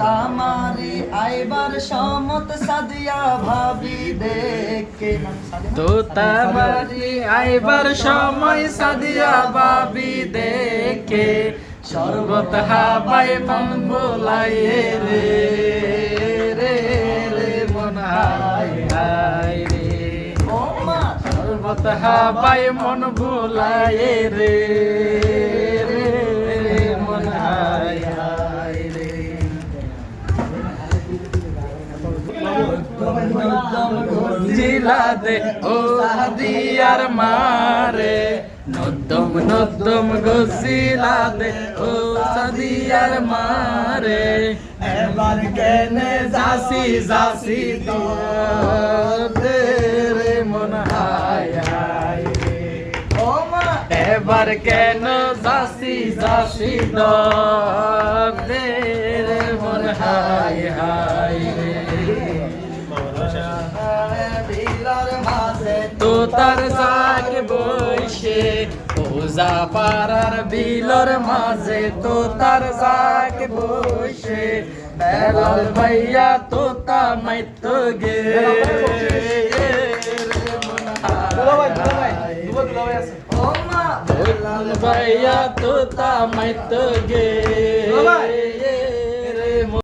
তামারি আইবার সমত সাদিয়া ভাবি দেখে তো আইবার সময় সাদিয়া বাবি দেখে শরবত হাবাই মন বোলাইয়ে রে রে রে মন হাই রে শরবত হাবাই মন বোলাইয়ে রে রে। জিলা দে ও দিয়ার মারে। নদম নদম গজিলা দে ও সাদিয়ার মারে। এবার কেনে জাসি জাসি তো দে রে মন হায় ও মা, এবার কেন জাসি জাসি তো রে মন হায় হায় বিলার মাঝে তো তার জাগ বইসে ওজা পাড়ার বিলর মাঝে তো তার জাগ বইসে বেলাল ভাইয়া তোতা মাইত গে। বেলাল ভাইয়া তোতা মাইত গে।